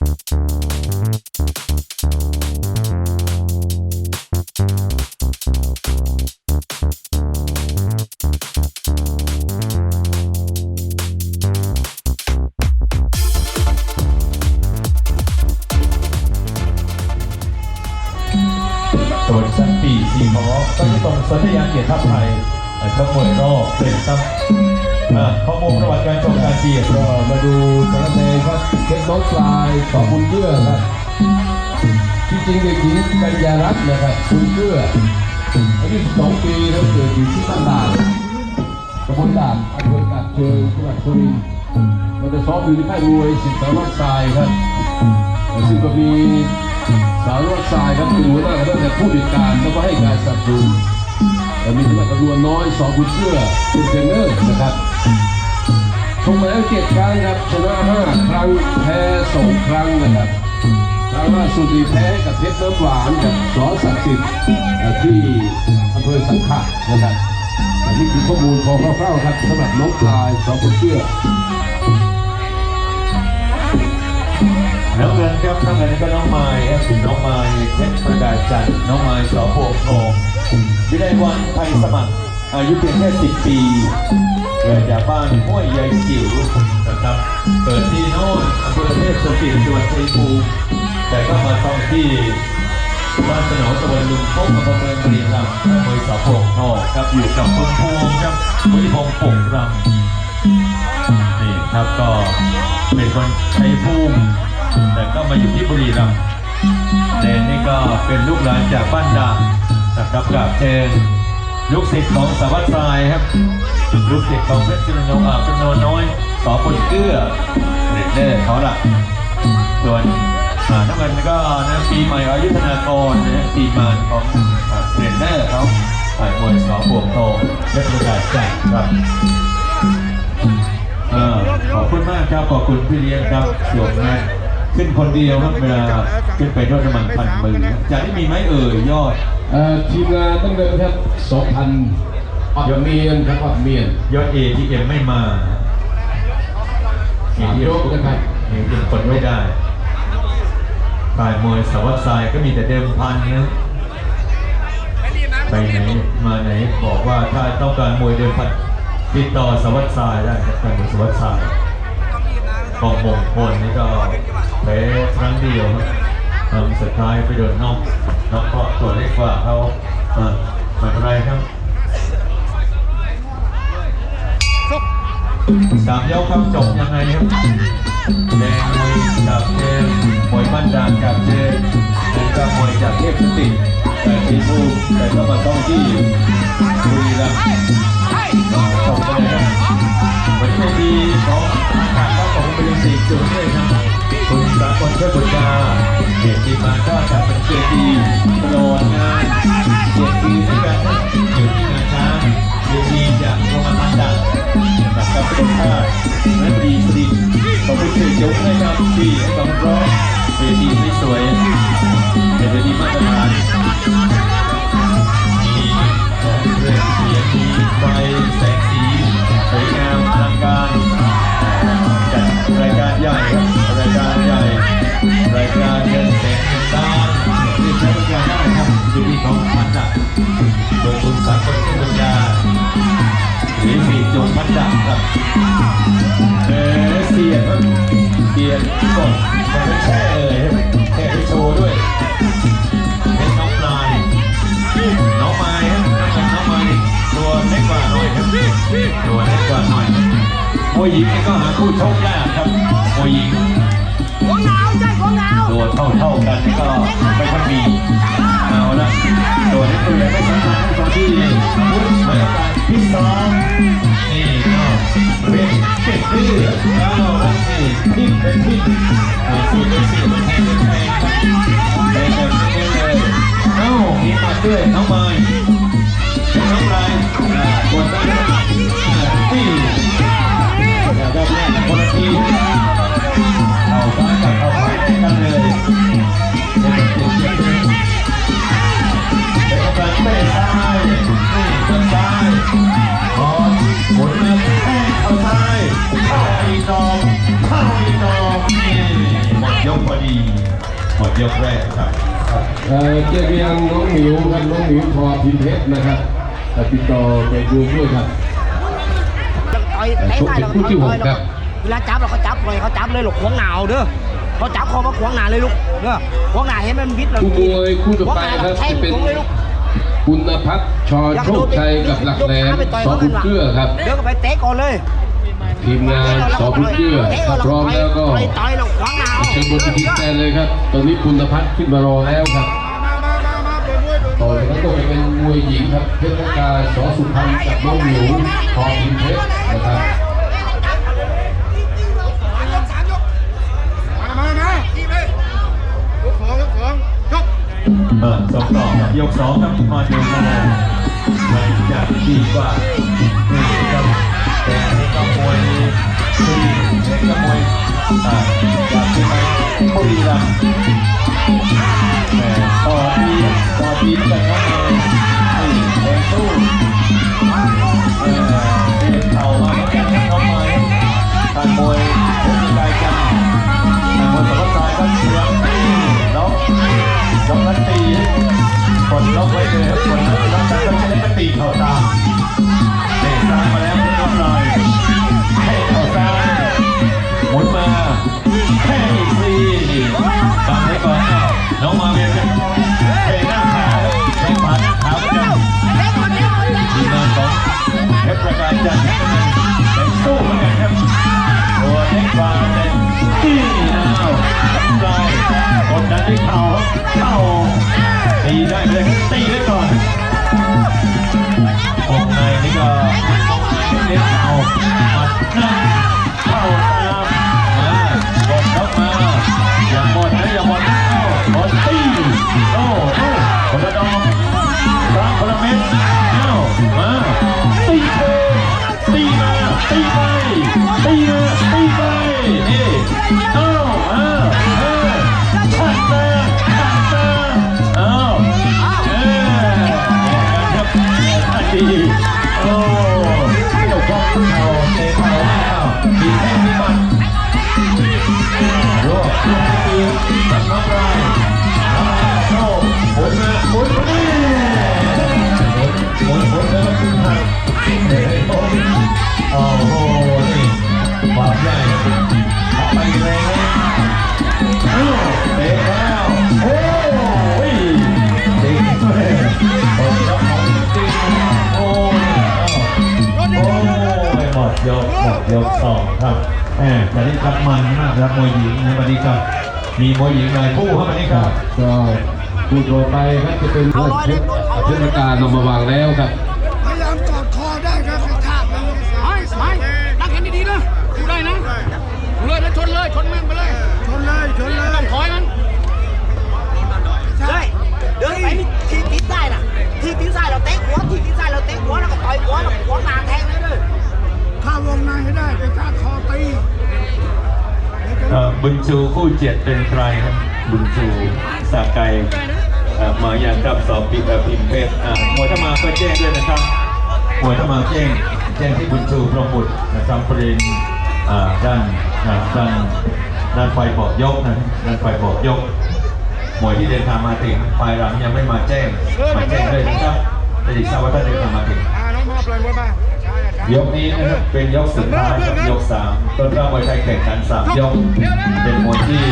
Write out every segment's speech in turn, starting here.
ตรวจชั้นปีสี่หอก็จะตรงสัญญาเกียรติทัพไทยเอ่อทั้งหมดรอบเป็นครับอ่า ข้อมูลประวัติการชมการเชียร์ก็มาดูสารเลครับเพชรน้องปลายต่อบุญเกื้อครับที่จริงเด็กหญิงกัญญารัตน์นะครับบุญเกื้ออายุ12ปีแล้วเกิดอยู่ที่บ้านด่านตำบลด่านอำเภอกาบเชิงจังหวัดสุรินทร์เราจะซ้อมอยู่ที่ค่ายมวยสิทธิ์สารวัตรทรายครับซึ่งก็มีสารวัตรทรายครับเป็นหัวหน้าและเป็นผู้จัดการแล้วก็ให้การสนับสนุนแต่มีสมัครกระนวนน้อยสอบุญเกื้อเป็นเทรนเนอร์นะครับ ชมมาแล้วเจ็ดครั้งครับชนะห้าครั้งแพ้สองครั้งนะครับครั้งล่าสุดนี่แพ้กับเพชรน้ำหวานกับสอศักดิ์สิทธิ์ที่อำเภอสังขะนะครับนนี้คือข้อมูลพอคร่าวๆครับสำหรับน้องปลายสองคนเชื่อน้ำเงินครับน้ำเงินก็น้องไม้ครับน้องไม้เพชรประกาศจันทร์น้องไม้สอโพธิ์ทองวิไลวันไทยสมัครอายุเพียงแค่10ปี เกิดจากบ้านห้วยใยจิ๋วนะครับ เกิดที่โน่นอำเภอเทพสถิตจังหวัดชัยภูมิแต่ก็มาท่องที่บ้านสนองตะวันลุงพงอำเภอเมืองบุรีรัมย์อำเภอสอโพธิ์ทองครับอยู่กับคุณพวงครับวุฒิพงศ์ปกรำนี่ครับก็เป็นคนชัยภูมิแต่ก็มาอยู่ที่บุรีรัมย์แต่นี่ก็เป็นลูกหลานจากบ้านด่านนะครับกับเชิญ ลูกศิษย์ของสวัสดิ์ทรายครับลูกศิษย์ของเพชรกระโนอาบกระโนน้อยสอปนเกื้อเรนเดอร์เขาล่ะส่วนอ่าน้ำเงินก็นะปีใหม่อายุธนากรนะปีมานของอ่าเรนเนอร์เขาอ่ามวยสอปวงทองและประกาศจัดครับเออขอบคุณมากครับขอบคุณพี่เลี้ยงครับสวมนะ ขึ้นคนเดียวครับเวลาขึ้นไปทอดน้ำมันพันมือจะได้มีไหมเอ่ยยอดเอ่อทีมงานตั้งเดิมครับ2,000อดเมียนครับอดเมียนยอด ATM ไม่มาสามยกนะครับเห็นยังกดไม่ได้ฝ่ายมวยสวัสดิ์ทรายก็มีแต่เดิมพันนะไปไหนมาไหนบอกว่าถ้าต้องการมวยเดิมพันติดต่อสวัสดิ์ทรายได้ครับการมวยสวัสดิ์ทรายกองมงคลนี่ก็ แพ้ครั้งเดียวครับทำสุดท้ายไปโดนนอกนอกก็ตัวเล็กกว่าเขาอ่าไม่เป็นไรครับสามยกครับจบยังไงครับแดงมวยจากเจมมวยบ้านดานจากเจมแล้วก็มวยจากเทพสติแต่ทีมูแต่ก็มาต้องที่บุรีรัมย์จบไปเลยครับวันนี้มีของทางก็ของบริษัทจุดด้วย เกียรติมาก็จะเป็นเกียรติโลอดงานเกียรติด้วยกันนะอยู่ที่งานช้างเกียรติจากโรงงานดังกับกับเป็นข้าและดีสิขอบคุณเสียจุ๊บด้วยครับที่ให้ความร้องเวทีสวยๆเกียรติมาตรฐาน เสียบกดมันไม่แช่เลยแค่ให้โชว์ด้วยเป็นน้องปลายน้องไม้ครับน้องไม้ตัวเล็กกว่าหน่อยครับตัวเล็กกว่าหน่อยมวยหญิงนี่ก็หาคู่ชกยากครับมวยหญิงหัวหนาวใช่หัวหนาวตัวเท่าเท่ากันก็ไม่ค่อยมีเอาละ ยกแรกครับเอ่อเจียงน้องหมิวครับน้องหมิวพอพิมพ์เพชรนะครับแต่ติดต่อไปดูด้วยครับต่อยเตะได้เราคู่ที่หกครับเวลาจับเราเขาจับเลยเขาจับเลยหลกขวางหนาวเด้อเขาจับคอมาขวางหนาเลยลูกเด้อขวางหนาเห็นมันบิดเราคู่มวยคู่ต่อไปครับแทงจะเป็นตรงเลยลูกคุณพัฒน์ชอโชคชัยกับหลักแหลมสอบุญเกลือครับเดี๋ยวก็ไปเตะก่อนเลย ทีมงานสอบุญเกลือถ้าพร้อมแล้วก็เชิญบนเวทีแทนเลยครับ ตอนนี้คุณพัฒน์ขึ้นมารอแล้วครับต่อจากนั้นก็จะเป็นมวยหญิงครับเพชรกาสอสุพรรณกับน้องหมิวพอพิมเพชรนะครับเออสองต่อครับยกสองครับมาดูคะแนนใครจะดีกว่านี่ครับ เล็กก็มวยอ่าจากที่ไหนบุรีรัมย์แต่ต่อทีต่อทีกันครับนี่แดงสู้ Yeah. หมุนหมุนขึ้นหักเฮ้ยโอ้โอ้โหนี่ความใหญ่เอาไปแรงเลยเอ้าเตะแล้วโอ้ยเตะเลยโอ้ยเจ้าของจริงโอ้ยโอ้ยหมดยกหมดยกสองครับแหมวันนี้ครับมันมากครับมวยหญิงในวันนี้ครับมีมวยหญิงหลายคู่ครับวันนี้ครับก็คู่ต่อไปครับจะเป็นเพชรเพชรการนำมาวางแล้วครับพยายามกอดคอได้ครับกระชากแล้วไม่ไม่นั่งเห็นดีๆนะดูได้นะดูเลยแล้วชนเลยชนแม่งไปเลย ชนเลยชนเลยต้องถอยมันใช่เดินไปนี่ทีตีนซ้ายน่ะทีตีนซ้ายเราเตะหัวทีตีนซ้ายเราเตะหัวแล้วก็ต่อยหัวแล้วขวางหนาแทงเลยเลยเข้าวงในให้ได้กระชากคอตีเดี๋ยวจะเอ่อบุญชูคู่เจ็ดเป็นใครครับบุญชูสาไกเอ่อ มาอย่างกับสอบปีเอ่อพิมพ์เพชรอ่ามวยถ้ามาก็แจ้งด้วยนะครับหมวยถ้ามาแจ้งแจ้งที่บุญชูพรหมบุตรนะครับประเด็นด้านด้านด้านไฟบอกยกนะด้านไฟบอกยกหมวยที่เดินทางมาถึงปลายหลังยังไม่มาแจ้งมาแจ้งด้วยนะครับจะได้ทราบว่าท่านเดินทางมาถึงยกนี้นะครับเป็นยกสุดท้ายครับยกสามต้นริ่มมวยไทยแข่งขันสามยกเป็นมวยที่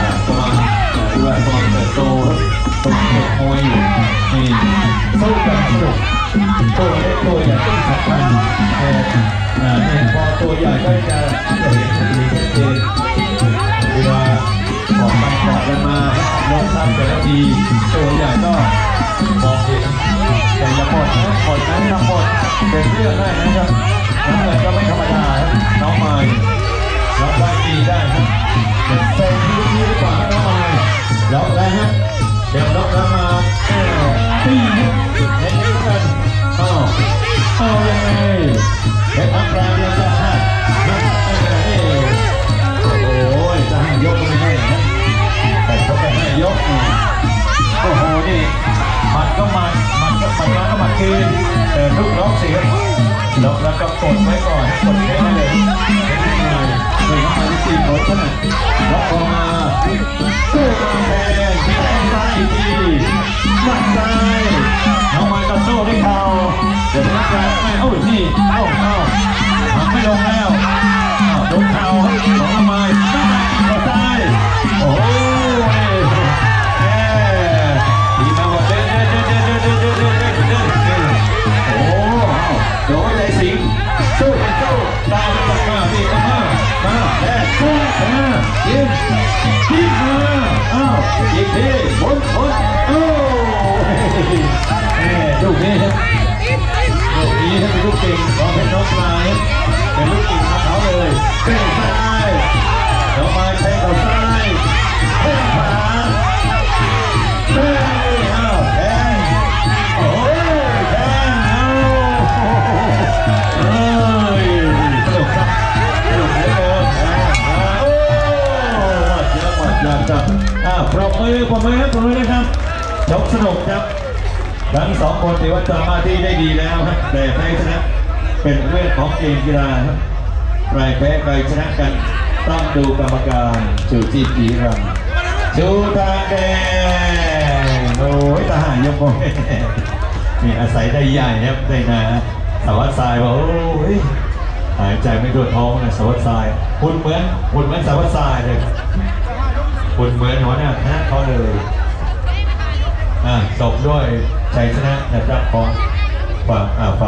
อ่ากำลังอ่าเรียกว่ากำลังเติบโต ตรงเด็กมวยอยู่นี่สู้กันสนุกตัวเล็กตัวใหญ่ต้องสำคัญแต่เนี่ยพอตัวใหญ่ก็จะจะเห็นทันทีชัดเจนเวลาออกไปกอดกันมาลงทำแต่ละทีตัวใหญ่ก็มองเห็นแต่อย่าหมดนะหมดนั้นทั้งหมดเป็นเรื่องได้นะครับน้ำเงิน คืนเดิลูกน้องสียงล็แล้วก็กดไว้ก่อนกดไว้เลยเดินเข้ามาที่ตีนรถขนาดล็อกอมาตู้มาแทนแทงซ้ายอีกทีหมัดซ้ายเอามากระโซ่ด้วยเข่าเดี๋ยวนักงานไม่เอ้านี่เอ้าเอ้า แม่ลูกนี้ครับลูกนี้ครับเป็นลูกเก่งของเพชรน้องปลายเป็นลูกเก่งของเขาเลยเป็นซ้ายน้ สนุกครับ ทั้งสองคนถือว่าทำหน้าที่ได้ดีแล้วครับแต่แพ้ชนะเป็นเรื่องของเกมกีฬาครับใครแพ้ใครชนะกันต้องดูกรรมการชูชีพกีรังชูทางแดงโอ้ยทหารยกโอ้ยนี่อาศัยได้ใหญ่ครับได้นาสวัสดิ์ทรายบอกโอ้ยหายใจไม่ทั่วท้องนะสวัสดิ์ทรายหุ่นเหมือนหุ่นเหมือนสวัสดิ์ทรายเลยหุ่นเหมือนหัวหน้าคณะเขาเลย จบด้วยชัยชนะนะครับของฝั่งอ่าฝั่ง